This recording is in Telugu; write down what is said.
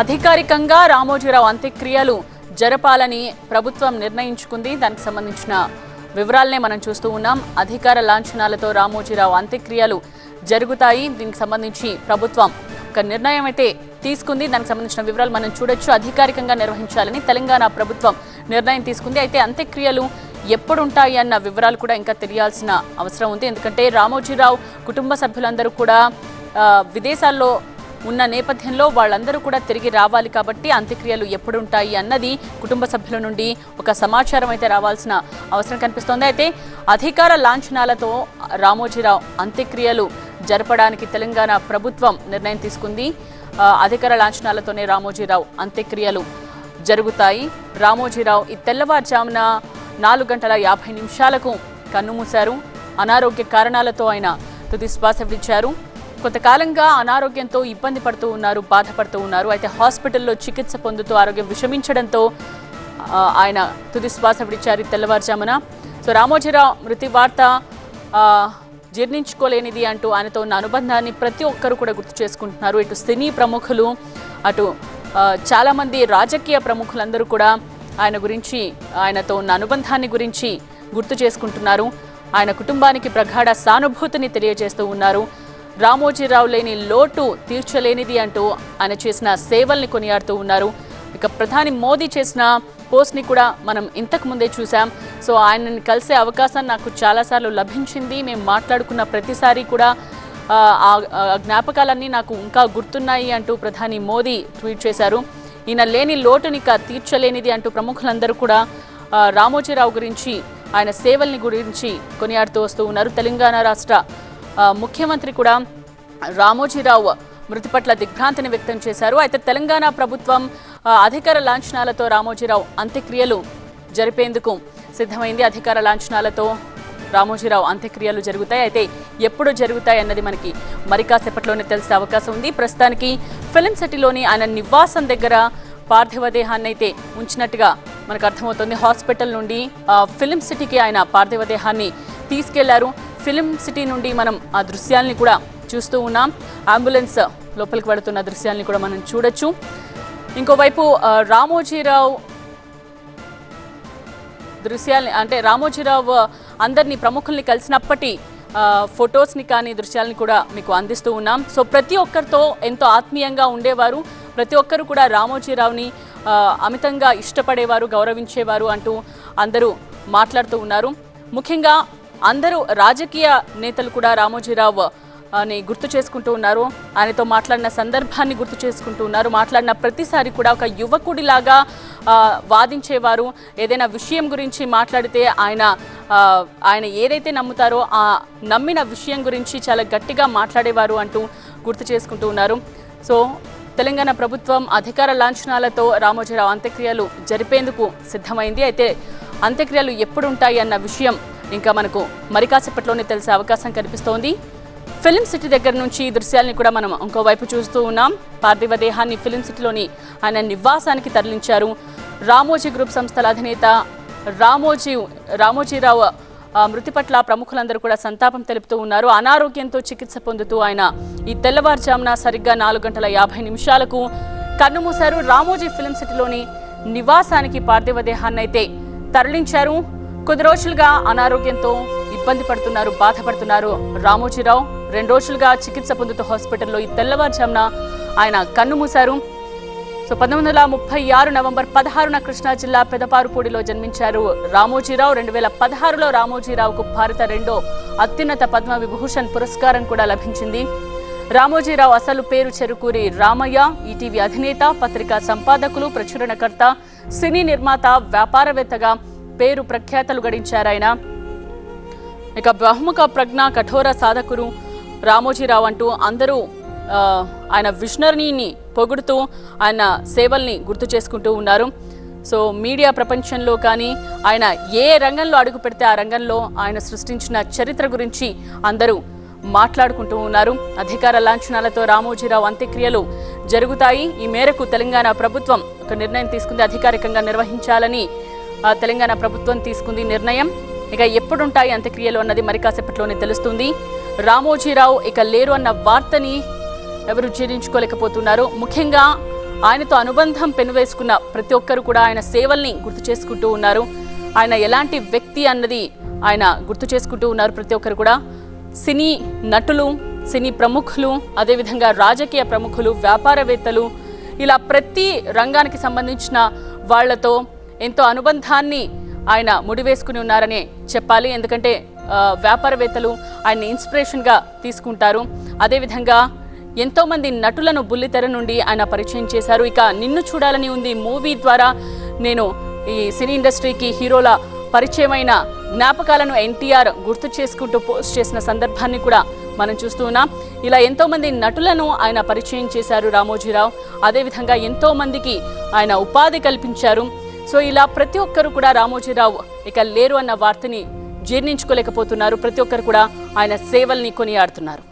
అధికారికంగా రామోజీరావు అంత్యక్రియలు జరపాలని ప్రభుత్వం నిర్ణయించుకుంది. దానికి సంబంధించిన వివరాలనే మనం చూస్తూ ఉన్నాం. అధికార లాంఛనాలతో రామోజీరావు అంత్యక్రియలు జరుగుతాయి. దీనికి సంబంధించి ప్రభుత్వం ఒక నిర్ణయం అయితే తీసుకుంది. దానికి సంబంధించిన వివరాలు మనం చూడొచ్చు. అధికారికంగా నిర్వహించాలని తెలంగాణ ప్రభుత్వం నిర్ణయం తీసుకుంది. అయితే అంత్యక్రియలు ఎప్పుడు ఉంటాయి అన్న వివరాలు కూడా ఇంకా తెలియాల్సిన అవసరం ఉంది. ఎందుకంటే రామోజీరావు కుటుంబ సభ్యులందరూ కూడా విదేశాల్లో ఉన్న నేపథ్యంలో వాళ్ళందరూ కూడా తిరిగి రావాలి కాబట్టి అంత్యక్రియలు ఎప్పుడుంటాయి అన్నది కుటుంబ సభ్యుల నుండి ఒక సమాచారం అయితే రావాల్సిన అవసరం కనిపిస్తోంది. అయితే అధికార లాంఛనాలతో రామోజీరావు అంత్యక్రియలు జరపడానికి తెలంగాణ ప్రభుత్వం నిర్ణయం తీసుకుంది. అధికార లాంఛనాలతోనే రామోజీరావు అంత్యక్రియలు జరుగుతాయి. రామోజీరావు ఈ తెల్లవారుజామున నాలుగు గంటల యాభై నిమిషాలకు కన్నుమూశారు. అనారోగ్య కారణాలతో ఆయన తుది శ్వాస విడిచారు. కొంతకాలంగా అనారోగ్యంతో ఇబ్బంది పడుతూ ఉన్నారు బాధపడుతూ ఉన్నారు. అయితే హాస్పిటల్లో చికిత్స పొందుతూ ఆరోగ్యం విషమించడంతో ఆయన తుది శ్వాస విడిచారు తెల్లవారుజామున. సో రామోజీరావు మృతి వార్త జీర్ణించుకోలేనిది అంటూ ఆయనతో ఉన్న అనుబంధాన్ని ప్రతి ఒక్కరు కూడా గుర్తు చేసుకుంటున్నారు. ఇటు సినీ ప్రముఖులు అటు చాలామంది రాజకీయ ప్రముఖులందరూ కూడా ఆయన గురించి ఆయనతో ఉన్న అనుబంధాన్ని గురించి గుర్తు చేసుకుంటున్నారు. ఆయన కుటుంబానికి ప్రగాఢ సానుభూతిని తెలియజేస్తూ ఉన్నారు. రామోజీరావు లేని లోటు తీర్చలేనిది అంటూ ఆయన చేసిన సేవల్ని కొనియాడుతూ ఉన్నారు. ఇక ప్రధాని మోదీ చేసిన పోస్ట్ని కూడా మనం ఇంతకు ముందే చూసాం సో ఆయనని కలిసే అవకాశం నాకు చాలాసార్లు లభించింది. మేము మాట్లాడుకున్న ప్రతిసారి కూడా ఆ, జ్ఞాపకాలన్నీ నాకు ఇంకా గుర్తున్నాయి అంటూ ప్రధాని మోదీ ట్వీట్ చేశారు. ఈయన లేని లోటుని ఇక తీర్చలేనిది అంటూ ప్రముఖులందరూ కూడా రామోజీరావు గురించి ఆయన సేవల్ని గురించి కొనియాడుతూ వస్తూ ఉన్నారు. తెలంగాణ రాష్ట్ర ముఖ్యమంత్రి కూడా రామోజీరావు మృతి పట్ల దిగ్భ్రాంతిని వ్యక్తం చేశారు. అయితే తెలంగాణ ప్రభుత్వం అధికార లాంఛనాలతో రామోజీరావు అంత్యక్రియలు జరిపేందుకు సిద్ధమైంది. అధికార లాంఛనాలతో రామోజీరావు అంత్యక్రియలు జరుగుతాయి. అయితే ఎప్పుడు జరుగుతాయి అన్నది మనకి మరి కాసేపట్లోనే తెలిసే అవకాశం ఉంది. ప్రస్తుతానికి ఫిలిం సిటీలోని ఆయన నివాసం దగ్గర పార్థివ దేహాన్ని అయితే ఉంచినట్టుగా మనకు అర్థమవుతుంది. హాస్పిటల్ నుండి ఫిలిం సిటీకి ఆయన పార్థివ దేహాన్ని తీసుకెళ్ళారు. ఫిలిం సిటీ నుండి మనం ఆ దృశ్యాల్ని కూడా చూస్తూ ఉన్నాం. అంబులెన్స్ లోపలికి పడుతున్న దృశ్యాల్ని కూడా మనం చూడొచ్చు. ఇంకోవైపు రామోజీరావు దృశ్యాల్ని అంటే రామోజీరావు అందరినీ ప్రముఖుల్ని కలిసినప్పటి ఫొటోస్ని కానీ దృశ్యాలని కూడా మీకు అందిస్తూ ఉన్నాం. సో ప్రతి ఒక్కరితో ఎంతో ఆత్మీయంగా ఉండేవారు. ప్రతి ఒక్కరు కూడా రామోజీరావుని అమితంగా ఇష్టపడేవారు గౌరవించేవారు అంటూ అందరూ మాట్లాడుతూ ఉన్నారు. ముఖ్యంగా అందరూ రాజకీయ నేతలు కూడా రామోజీరావు అని గుర్తు చేసుకుంటూ ఉన్నారు. ఆయనతో మాట్లాడిన సందర్భాన్ని గుర్తు చేసుకుంటూ ఉన్నారు. మాట్లాడిన ప్రతిసారి కూడా ఒక యువకుడిలాగా వాదించేవారు. ఏదైనా విషయం గురించి మాట్లాడితే ఆయన ఆయన ఏదైతే నమ్ముతారో ఆ నమ్మిన విషయం గురించి చాలా గట్టిగా మాట్లాడేవారు అంటూ గుర్తు చేసుకుంటూ ఉన్నారు. సో తెలంగాణ ప్రభుత్వం అధికార లాంఛనాలతో రామోజీరావు అంత్యక్రియలు జరిపేందుకు సిద్ధమైంది. అయితే అంత్యక్రియలు ఎప్పుడుంటాయి అన్న విషయం ఇంకా మనకు మరి కాసేపట్లోనే తెలిసే అవకాశం కనిపిస్తోంది. ఫిలిం సిటీ దగ్గర నుంచి ఈ దృశ్యాల్ని కూడా మనం ఇంకోవైపు చూస్తూ ఉన్నాం. పార్థివ దేహాన్ని ఫిలిం సిటీలోని ఆయన నివాసానికి తరలించారు. రామోజీ గ్రూప్ సంస్థల అధినేత రామోజీ రామోజీరావు మృతి పట్ల ప్రముఖులందరూ కూడా సంతాపం తెలుపుతూ ఉన్నారు. అనారోగ్యంతో చికిత్స పొందుతూ ఆయన ఈ తెల్లవారుజామున సరిగ్గా నాలుగు గంటల యాభై నిమిషాలకు కన్నుమూశారు రామోజీ ఫిలిం సిటీలోని నివాసానికి పార్థివ దేహాన్ని అయితే తరలించారు. కొద్ది రోజులుగా అనారోగ్యంతో ఇబ్బంది పడుతున్నారు బాధపడుతున్నారు. రామోజీరావు రెండు రోజులుగా చికిత్స పొందుతూ హాస్పిటల్లో ఈ తెల్లవారుజామున ఆయన కన్ను మూశారు. సో పంతొమ్మిది వందల ముప్పై ఆరు నవంబర్ పదహారున కృష్ణా జిల్లా పెదపారుపూడిలో జన్మించారు రామోజీరావు. రెండు వేల పదహారులో రామోజీరావుకు భారత రెండో అత్యున్నత పద్మ విభూషణ్ పురస్కారం కూడా లభించింది. రామోజీరావు అసలు పేరు చెరుకూరి రామయ్య ఈటీవీ అధినేత పత్రికా సంపాదకులు ప్రచురణకర్త సినీ నిర్మాత వ్యాపారవేత్తగా పేరు ప్రఖ్యాతలు గడించారాయన ఇక బహుముఖ ప్రజ్ఞ కఠోర సాధకురు రామోజీరావు అంటూ అందరూ ఆయన విషనరీని పొగుడుతూ ఆయన సేవల్ని గుర్తు చేసుకుంటూ ఉన్నారు. సో మీడియా ప్రపంచంలో కానీ ఆయన ఏ రంగంలో అడుగు పెడితే ఆ రంగంలో ఆయన సృష్టించిన చరిత్ర గురించి అందరూ మాట్లాడుకుంటూ ఉన్నారు. అధికార లాంఛనాలతో రామోజీరావు అంత్యక్రియలు జరుగుతాయి. ఈ మేరకు తెలంగాణ ప్రభుత్వం ఒక నిర్ణయం తీసుకుంది అధికారికంగా నిర్వహించాలని తెలంగాణ ప్రభుత్వం తీసుకుంది నిర్ణయం. ఇక ఎప్పుడుంటాయి అంత్యక్రియలు అన్నది మరి కాసేపట్లోనే తెలుస్తుంది. రామోజీరావు ఇక లేరు అన్న వార్తని ఎవరు జీర్ణించుకోలేకపోతున్నారు. ముఖ్యంగా ఆయనతో అనుబంధం పెనువేసుకున్న ప్రతి ఒక్కరు కూడా ఆయన సేవల్ని గుర్తు చేసుకుంటూ ఉన్నారు. ఆయన ఎలాంటి వ్యక్తి అన్నది ఆయన గుర్తు చేసుకుంటూ ఉన్నారు ప్రతి ఒక్కరు కూడా. సినీ నటులు సినీ ప్రముఖులు అదేవిధంగా రాజకీయ ప్రముఖులు వ్యాపారవేత్తలు ఇలా ప్రతి రంగానికి సంబంధించిన వాళ్ళతో ఎంతో అనుబంధాన్ని ఆయన ముడివేసుకుని ఉన్నారనే చెప్పాలి. ఎందుకంటే వ్యాపారవేత్తలు ఆయన్ని ఇన్స్పిరేషన్గా తీసుకుంటారు. అదేవిధంగా ఎంతోమంది నటులను బుల్లితెర నుండి ఆయన పరిచయం చేశారు. ఇక నిన్ను చూడాలని ఉంది మూవీ ద్వారా నేను ఈ సినీ ఇండస్ట్రీకి హీరోల పరిచయమైన జ్ఞాపకాలను ఎన్టీఆర్ గుర్తు చేసుకుంటూ పోస్ట్ చేసిన సందర్భాన్ని కూడా మనం చూస్తూ ఉన్నాం. ఇలా ఎంతోమంది నటులను ఆయన పరిచయం చేశారు రామోజీరావు. అదేవిధంగా ఎంతోమందికి ఆయన ఉపాధి కల్పించారు. సో ఇలా ప్రతి ఒక్కరు కూడా రామోజీరావు ఇక లేరు అన్న వార్తని జీర్ణించుకోలేకపోతున్నారు. ప్రతి ఒక్కరు కూడా ఆయన సేవల్ని కొనియాడుతున్నారు.